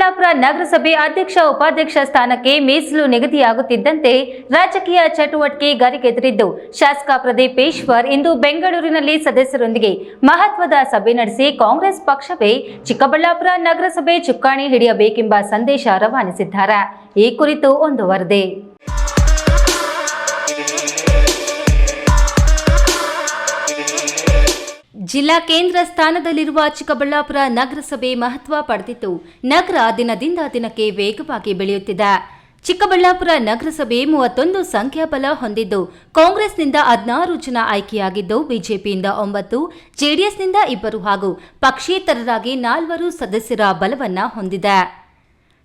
ಚಿಕ್ಕಬಳ್ಳಾಪುರ ನಗರಸಭೆ ಅಧ್ಯಕ್ಷ ಉಪಾಧ್ಯಕ್ಷ ಸ್ಥಾನಕ್ಕೆ ಮೀಸಲು ನಿಗದಿಯಾಗುತ್ತಿದ್ದಂತೆ ರಾಜಕೀಯ ಚಟುವಟಿಕೆ ಗರಿಗೆದರಿದ್ದು, ಶಾಸಕ ಪ್ರದೀಪ್ ಈಶ್ವರ್ ಇಂದು ಬೆಂಗಳೂರಿನಲ್ಲಿ ಸದಸ್ಯರೊಂದಿಗೆ ಮಹತ್ವದ ಸಭೆ ನಡೆಸಿ ಕಾಂಗ್ರೆಸ್ ಪಕ್ಷವೇ ಚಿಕ್ಕಬಳ್ಳಾಪುರ ನಗರಸಭೆ ಚುಕ್ಕಾಣಿ ಹಿಡಿಯಬೇಕೆಂಬ ಸಂದೇಶ ರವಾನಿಸಿದ್ದಾರೆ. ಈ ಕುರಿತು ಒಂದು ವರದಿ. ಜಿಲ್ಲಾ ಕೇಂದ್ರ ಸ್ಥಾನದಲ್ಲಿರುವ ಚಿಕ್ಕಬಳ್ಳಾಪುರ ನಗರಸಭೆ ಮಹತ್ವ ಪಡೆದಿತ್ತು. ನಗರ ದಿನದಿಂದ ದಿನಕ್ಕೆ ವೇಗವಾಗಿ ಬೆಳೆಯುತ್ತಿದೆ. ಚಿಕ್ಕಬಳ್ಳಾಪುರ ನಗರಸಭೆ ಮೂವತ್ತೊಂದು ಸಂಖ್ಯಾಬಲ ಹೊಂದಿದ್ದು, ಕಾಂಗ್ರೆಸ್ನಿಂದ ಹದಿನಾರು ಜನ ಆಯ್ಕೆಯಾಗಿದ್ದು, ಬಿಜೆಪಿಯಿಂದ ಒಂಬತ್ತು, ಜೆಡಿಎಸ್ನಿಂದ ಇಬ್ಬರು ಹಾಗೂ ಪಕ್ಷೇತರರಾಗಿ ನಾಲ್ವರು ಸದಸ್ಯರ ಬಲವನ್ನ ಹೊಂದಿದೆ.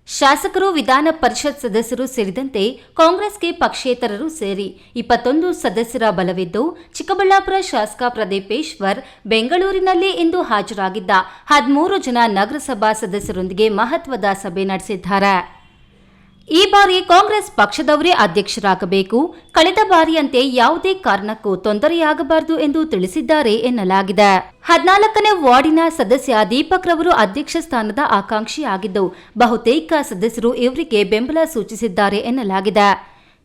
ಶಾಸಕರು ವಿಧಾನ ಪರಿಷತ್ ಸದಸ್ಯರು ಸೇರಿದಂತೆ ಕಾಂಗ್ರೆಸ್ಗೆ ಪಕ್ಷೇತರರು ಸೇರಿ ಇಪ್ಪತ್ತೊಂದು ಸದಸ್ಯರ ಬಲವಿದ್ದು, ಚಿಕ್ಕಬಳ್ಳಾಪುರ ಶಾಸಕ ಪ್ರದೀಪೇಶ್ವರ್ ಬೆಂಗಳೂರಿನಲ್ಲಿ ಇಂದು ಹಾಜರಾಗಿದ್ದ ಹದಿಮೂರು ಜನ ನಗರಸಭಾ ಸದಸ್ಯರೊಂದಿಗೆ ಮಹತ್ವದ ಸಭೆ ನಡೆಸಿದ್ದಾರೆ. ಈ ಬಾರಿ ಕಾಂಗ್ರೆಸ್ ಪಕ್ಷದವರೇ ಅಧ್ಯಕ್ಷರಾಗಬೇಕು. ಕಳೆದ ಬಾರಿಯಂತೆ ಯಾವುದೇ ಕಾರಣಕ್ಕೂ ತೊಂದರೆಯಾಗಬಾರದು ಎಂದು ತಿಳಿಸಿದ್ದಾರೆ ಎನ್ನಲಾಗಿದೆ. ಹದಿನಾಲ್ಕನೇ ವಾರ್ಡಿನ ಸದಸ್ಯ ದೀಪಕ್ ರವರು ಅಧ್ಯಕ್ಷ ಸ್ಥಾನದ ಆಕಾಂಕ್ಷಿಯಾಗಿದ್ದು ಬಹುತೇಕ ಸದಸ್ಯರು ಇವರಿಗೆ ಬೆಂಬಲ ಸೂಚಿಸಿದ್ದಾರೆ ಎನ್ನಲಾಗಿದೆ.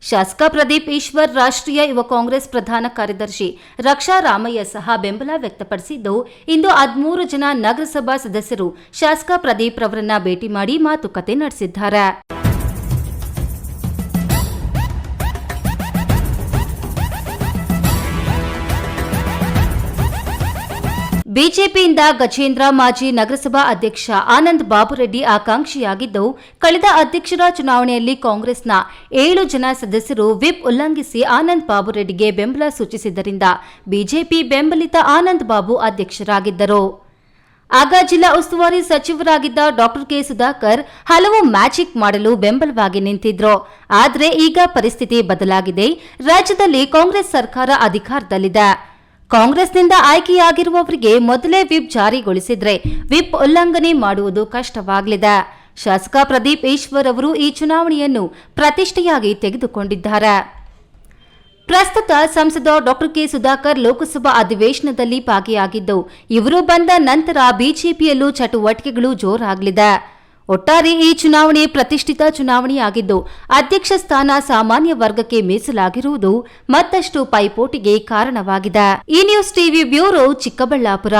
ಶಾಸಕ ಪ್ರದೀಪ್ ಈಶ್ವರ್, ರಾಷ್ಟ್ರೀಯ ಯುವ ಕಾಂಗ್ರೆಸ್ ಪ್ರಧಾನ ಕಾರ್ಯದರ್ಶಿ ರಕ್ಷಾ ರಾಮಯ್ಯ ಸಹ ಬೆಂಬಲ ವ್ಯಕ್ತಪಡಿಸಿದ್ದು, ಇಂದು ಹದಿಮೂರು ಜನ ನಗರಸಭಾ ಸದಸ್ಯರು ಶಾಸಕ ಪ್ರದೀಪ್ ರವರನ್ನ ಭೇಟಿ ಮಾಡಿ ಮಾತುಕತೆ ನಡೆಸಿದ್ದಾರೆ. ಬಿಜೆಪಿಯಿಂದ ಗಜೇಂದ್ರ ಮಾಜಿ ನಗರಸಭಾ ಅಧ್ಯಕ್ಷ ಆನಂದ್ ಬಾಬುರೆಡ್ಡಿ ಆಕಾಂಕ್ಷಿಯಾಗಿದ್ದು, ಕಳೆದ ಅಧ್ಯಕ್ಷರ ಚುನಾವಣೆಯಲ್ಲಿ ಕಾಂಗ್ರೆಸ್ನ ಏಳು ಜನ ಸದಸ್ಯರು ವಿಪ್ ಉಲ್ಲಂಘಿಸಿ ಆನಂದ್ ಬಾಬುರೆಡ್ಡಿಗೆ ಬೆಂಬಲ ಸೂಚಿಸಿದ್ದರಿಂದ ಬಿಜೆಪಿ ಬೆಂಬಲಿತ ಆನಂದ್ ಬಾಬು ಅಧ್ಯಕ್ಷರಾಗಿದ್ದರು. ಆಗ ಜಿಲ್ಲಾ ಉಸ್ತುವಾರಿ ಸಚಿವರಾಗಿದ್ದ ಡಾಕ್ಟರ್ ಕೆ ಸುಧಾಕರ್ ಹಲವು ಮ್ಯಾಜಿಕ್ ಮಾಡಲು ಬೆಂಬಲವಾಗಿ ನಿಂತಿದ್ರು. ಆದರೆ ಈಗ ಪರಿಸ್ಥಿತಿ ಬದಲಾಗಿದೆ. ರಾಜ್ಯದಲ್ಲಿ ಕಾಂಗ್ರೆಸ್ ಸರ್ಕಾರ ಅಧಿಕಾರದಲ್ಲಿದೆ. ಕಾಂಗ್ರೆಸ್ನಿಂದ ಆಯ್ಕೆಯಾಗಿರುವವರಿಗೆ ಮೊದಲೇ ವಿಪ್ ಜಾರಿಗೊಳಿಸಿದ್ರೆ ವಿಪ್ ಉಲ್ಲಂಘನೆ ಮಾಡುವುದು ಕಷ್ಟವಾಗಲಿದೆ. ಶಾಸಕ ಪ್ರದೀಪ್ ಈಶ್ವರ್ ಅವರು ಈ ಚುನಾವಣೆಯನ್ನು ಪ್ರತಿಷ್ಠೆಯಾಗಿ ತೆಗೆದುಕೊಂಡಿದ್ದಾರೆ. ಪ್ರಸ್ತುತ ಸಂಸದ ಡಾಕ್ಟರ್ ಕೆ ಸುಧಾಕರ್ ಲೋಕಸಭಾ ಅಧಿವೇಶನದಲ್ಲಿ ಭಾಗಿಯಾಗಿದ್ದು, ಇವರು ಬಂದ ನಂತರ ಬಿಜೆಪಿಯಲ್ಲೂ ಚಟುವಟಿಕೆಗಳು ಜೋರಾಗಲಿದೆ. ಒಟ್ಟಾರೆ ಈ ಚುನಾವಣೆ ಪ್ರತಿಷ್ಠಿತ ಚುನಾವಣೆಯಾಗಿದ್ದು, ಅಧ್ಯಕ್ಷ ಸ್ಥಾನ ಸಾಮಾನ್ಯ ವರ್ಗಕ್ಕೆ ಮೀಸಲಾಗಿರುವುದು ಮತ್ತಷ್ಟು ಪೈಪೋಟಿಗೆ ಕಾರಣವಾಗಿದೆ. ಈ ನ್ಯೂಸ್ ಟಿವಿ ಬ್ಯೂರೋ ಚಿಕ್ಕಬಳ್ಳಾಪುರ.